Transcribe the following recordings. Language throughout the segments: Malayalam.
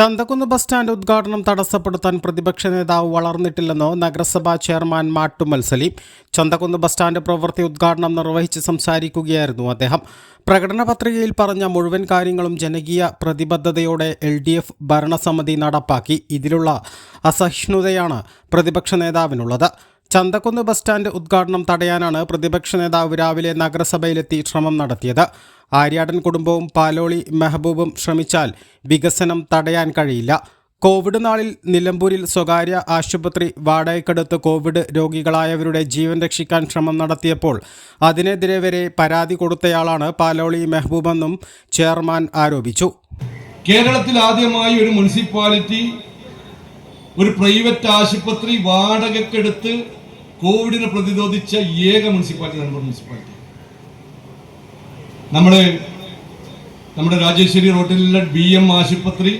Chanthakkunnu bus stand ഉദ്ഘാടനം തടസ്സപ്പെടുത്താൻ പ്രതിപക്ഷ നേതാവ് വളർന്നിട്ടില്ലെന്ന് നഗരസഭാ chairman Mattummal Saleem Chanthakkunnu bus stand പ്രവൃത്തി ഉദ്ഘാടനം നിർവഹിച്ച് സംസാരിക്കുകയായിരുന്നു അദ്ദേഹം. പ്രകടന പത്രികയിൽ പറഞ്ഞ മുഴുവൻ കാര്യങ്ങളും ജനകീയ പ്രതിബദ്ധതയോടെ എൽ ഡി എഫ് ഭരണസമിതി നടപ്പാക്കി. ഇതിലുള്ള അസഹിഷ്ണുതയാണ് പ്രതിപക്ഷ നേതാവിനുള്ളത്. ചന്തക്കുന്ന് ബസ് സ്റ്റാൻഡ് ഉദ്ഘാടനം തടയാനാണ് പ്രതിപക്ഷ നേതാവ് രാവിലെ നഗരസഭയിലെത്തി ശ്രമം നടത്തിയത്. ആര്യാടൻ കുടുംബവും പാലോളി മെഹബൂബും ശ്രമിച്ചാൽ വികസനം തടയാൻ കഴിയില്ല. കോവിഡ് നാളിൽ നിലമ്പൂരിൽ സ്വകാര്യ ആശുപത്രി വാടകയ്ക്കെടുത്ത് കോവിഡ് രോഗികളായവരുടെ ജീവൻ രക്ഷിക്കാൻ ശ്രമം നടത്തിയപ്പോൾ അതിനെതിരെ വരെ പരാതി കൊടുത്തയാളാണ് പാലോളി മെഹബൂബെന്നും ചെയർമാൻ ആരോപിച്ചു. കേരളത്തിൽ ആദ്യമായി ഒരു മുനിസിപ്പാലിറ്റി ഒരു പ്രൈവറ്റ് ആശുപത്രി വാടകയ്ക്കെടുത്ത് കോവിഡിനെ പ്രതിരോധിച്ച ഏക മുനിസിപ്പാലിറ്റി മുനിസിപ്പാലിറ്റി. നമ്മൾ നമ്മുടെ രാജേശ്വരി റോഡിലുള്ള ബി എം ആശുപത്രി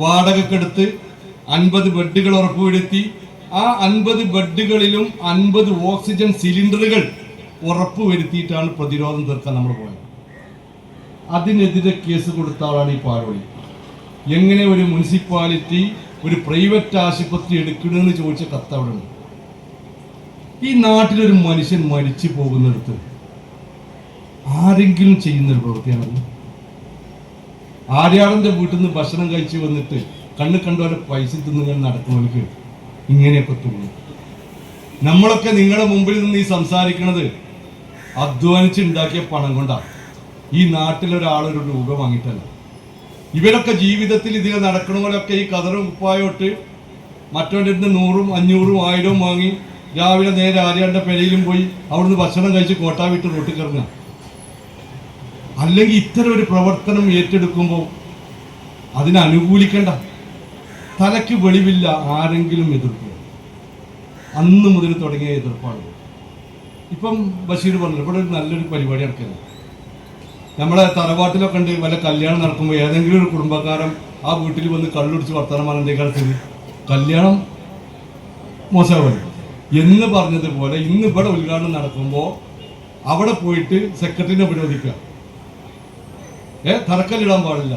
വാടകക്കെടുത്ത് അൻപത് ബെഡുകൾ ഉറപ്പുവരുത്തി. ആ അൻപത് ബെഡുകളിലും അൻപത് ഓക്സിജൻ സിലിണ്ടറുകൾ ഉറപ്പുവരുത്തിയിട്ടാണ് പ്രതിരോധം തീർക്കാൻ നമ്മൾ പോയത്. അതിനെതിരെ കേസ് കൊടുത്ത ആളാണ് ഈ പാലോളി. എങ്ങനെ ഒരു മുനിസിപ്പാലിറ്റി ഒരു പ്രൈവറ്റ് ആശുപത്രി എടുക്കണമെന്ന് ചോദിച്ച കത്ത് അവിടെ ഈ നാട്ടിലൊരു മനുഷ്യൻ മരിച്ചു പോകുന്നിടത്ത് ആരെങ്കിലും ചെയ്യുന്നൊരു പ്രവൃത്തിയാണത്. ആര്യാടന്റെ വീട്ടിൽ നിന്ന് ഭക്ഷണം കഴിച്ച് വന്നിട്ട് കണ്ണ് കണ്ടോലെ പൈസ തിന്നുകൾ നടക്കുന്നവർക്ക് ഇങ്ങനെയൊക്കെ തോന്നും. നമ്മളൊക്കെ നിങ്ങളുടെ മുമ്പിൽ നിന്ന് ഈ സംസാരിക്കണത് അധ്വാനിച്ചുണ്ടാക്കിയ പണം കൊണ്ടാണ് ഈ നാട്ടിലൊരാളൊരു രൂപ വാങ്ങിയിട്ടല്ല. ഇവരൊക്കെ ജീവിതത്തിൽ ഇതിൽ നടക്കണ പോലൊക്കെ ഈ കതറും ഉപ്പായോട്ട് മറ്റവന്റെ അടുത്ത് നൂറും അഞ്ഞൂറും ആയിരവും വാങ്ങി രാവിലെ നേരെ ആര്യാന്റെ പെരയിലും പോയി അവിടുന്ന് ഭക്ഷണം കഴിച്ച് കോട്ടാവിട്ട് റോട്ടിൽ കിറങ്ങുക. അല്ലെങ്കിൽ ഇത്തരം ഒരു പ്രവർത്തനം ഏറ്റെടുക്കുമ്പോൾ അതിനെ അനുകൂലിക്കണ്ട. തലയ്ക്ക് വെളിവില്ല ആരെങ്കിലും എതിർക്കുക. അന്ന് മുതൽ തുടങ്ങിയ എതിർപ്പാണ്. ഇപ്പം ബഷീർ പറഞ്ഞു ഇവിടെ ഒരു നല്ലൊരു പരിപാടി നടക്കുന്നത് നമ്മളെ തറവാട്ടിലൊക്കെ ഉണ്ട് വല്ല കല്യാണം നടക്കുമ്പോൾ ഏതെങ്കിലും ഒരു കുടുംബക്കാരൻ ആ വീട്ടിൽ വന്ന് കള്ളുടിച്ച് വർത്തമാനം സ്ഥിതി കല്യാണം മോശമാവില്ല? എന്ന് പറഞ്ഞതുപോലെ ഇന്ന് ഇവിടെ ഉദ്ഘാടനം നടക്കുമ്പോൾ അവിടെ പോയിട്ട് സെക്രട്ടറിനെ വിരോധിക്കുക ഏ? തറക്കല്ലിടാൻ പാടില്ല.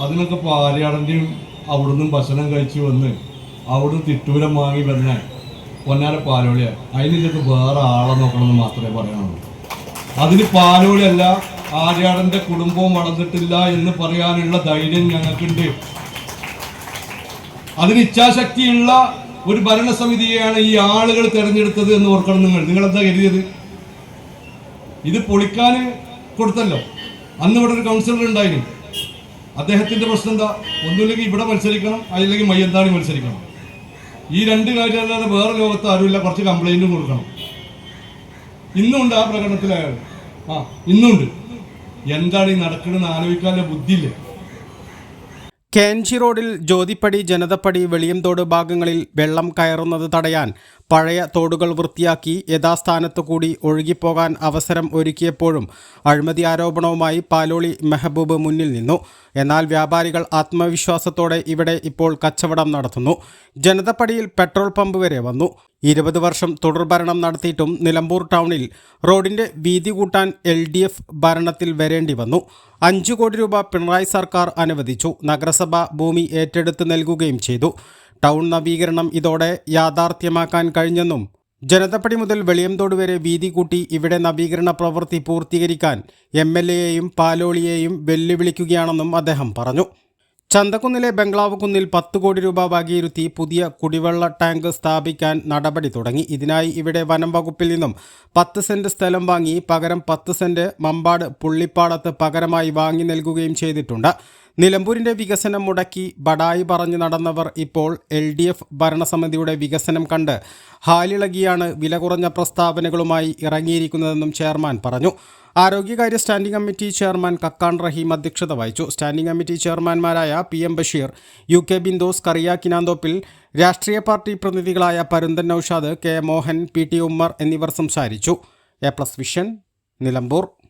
അതിനൊക്കെ ഇപ്പോൾ ആര്യാടന്റെയും അവിടുന്ന് ഭക്ഷണം കഴിച്ചു വന്ന് അവിടുന്ന് തിട്ടൂരം വാങ്ങി വന്ന പൊന്നാര പാലോളിയ. അതിനിതൊക്കെ വേറെ ആളെ നോക്കണമെന്ന് മാത്രമേ പറയാനുള്ളൂ. അതിന് പാലോളിയല്ല ആര്യാടന്റെ കുടുംബവും വളർന്നിട്ടില്ല എന്ന് പറയാനുള്ള ധൈര്യം ഞങ്ങൾക്കുണ്ട്. അതിന് ഇച്ഛാശക്തിയുള്ള ഒരു ഭരണസമിതിയെയാണ് ഈ ആളുകൾ തെരഞ്ഞെടുത്തത് എന്ന് ഓർക്കണം നിങ്ങൾ. എന്താ കരുതിയത്? ഇത് പൊളിക്കാൻ കൊടുത്തല്ലോ. അന്ന് ഇവിടെ ഒരു കൗൺസിലർ ഉണ്ടായിരുന്നു. അദ്ദേഹത്തിന്റെ പ്രശ്നം എന്താ? ഒന്നുമില്ലെങ്കിൽ ഇവിടെ മത്സരിക്കണം അല്ലെങ്കിൽ മയ്യന്താണി മത്സരിക്കണം. ഈ രണ്ട് കാര്യമല്ലാതെ വേറെ ലോകത്ത് ആരുമില്ല കുറച്ച് കംപ്ലൈന്റും കൊടുക്കണം. ഇന്നുണ്ട് ആ പ്രകടനത്തിൽ അയാൾ. ആ ഇന്നുണ്ട്. എന്താണ് ഈ നടക്കണമെന്ന് ആലോചിക്കാനുള്ള ബുദ്ധിയില്ല. കെ റോഡിൽ ജ്യോതിപ്പടി ജനതപ്പടി വെളിയംതോട് ഭാഗങ്ങളിൽ വെള്ളം കയറുന്നത് തടയാൻ പഴയ തോടുകൾ വൃത്തിയാക്കി യഥാസ്ഥാനത്തു കൂടി ഒഴുകിപ്പോകാൻ അവസരം ഒരുക്കിയപ്പോഴും അഴിമതി ആരോപണവുമായി പാലോളി മെഹബൂബ് മുന്നിൽ നിന്നു. എന്നാൽ വ്യാപാരികൾ ആത്മവിശ്വാസത്തോടെ ഇവിടെ ഇപ്പോൾ കച്ചവടം നടത്തുന്നു. ജനതപ്പടിയിൽ പെട്രോൾ പമ്പ് വരെ വന്നു. ഇരുപത് വർഷം തുടർഭരണം നടത്തിയിട്ടും നിലമ്പൂർ ടൗണിൽ റോഡിന്റെ വീതി കൂട്ടാൻ എൽ ഡി എഫ് ഭരണത്തിൽ വരേണ്ടി വന്നു. അഞ്ചു കോടി രൂപ പിണറായി സർക്കാർ അനുവദിച്ചു. നഗരസഭ ഭൂമി ഏറ്റെടുത്ത് നൽകുകയും ചെയ്തു. ടൗൺ നവീകരണം ഇതോടെ യാഥാർത്ഥ്യമാക്കാൻ കഴിഞ്ഞെന്നും ജനതപ്പടി മുതൽ വെളിയംതോട് വരെ വീതി കൂട്ടി ഇവിടെ നവീകരണ പ്രവൃത്തി പൂർത്തീകരിക്കാൻ എം എൽ എയെയും പാലോളിയെയും വെല്ലുവിളിക്കുകയാണെന്നും അദ്ദേഹം പറഞ്ഞു. ചന്തക്കുന്നിലെ ബംഗ്ലാവ് കുന്നിൽ പത്ത് കോടി രൂപ വകയിരുത്തി പുതിയ കുടിവെള്ള ടാങ്ക് സ്ഥാപിക്കാൻ നടപടി തുടങ്ങി. ഇതിനായി ഇവിടെ വനം വകുപ്പിൽ നിന്നും പത്ത് സെന്റ് സ്ഥലം വാങ്ങി പകരം പത്ത് സെന്റ് മമ്പാട് പുള്ളിപ്പാടത്ത് പകരമായി വാങ്ങി നൽകുകയും ചെയ്തിട്ടുണ്ട്. നിലമ്പൂരിന്റെ വികസനം മുടക്കി ബടായി പറഞ്ഞു നടന്നവർ ഇപ്പോൾ എൽ ഡി എഫ് ഭരണസമിതിയുടെ വികസനം കണ്ട് ഹാലിളകിയാണ് വില കുറഞ്ഞ പ്രസ്താവനകളുമായി ഇറങ്ങിയിരിക്കുന്നതെന്നും ചെയർമാൻ പറഞ്ഞു. ആരോഗ്യകാര്യ സ്റ്റാൻഡിംഗ് കമ്മിറ്റി ചെയർമാൻ കക്കാൻ റഹീം അധ്യക്ഷത വഹിച്ചു. Standing committee ചെയർമാൻമാരായ P M Basheer U K Bindos Kariya Kinanthoppil രാഷ്ട്രീയ party പ്രതിനിധികളായ Parunthan Noushad K Mohan P T Ummer എന്നിവർ സംസാരിച്ചു. A plus vision Nilambur.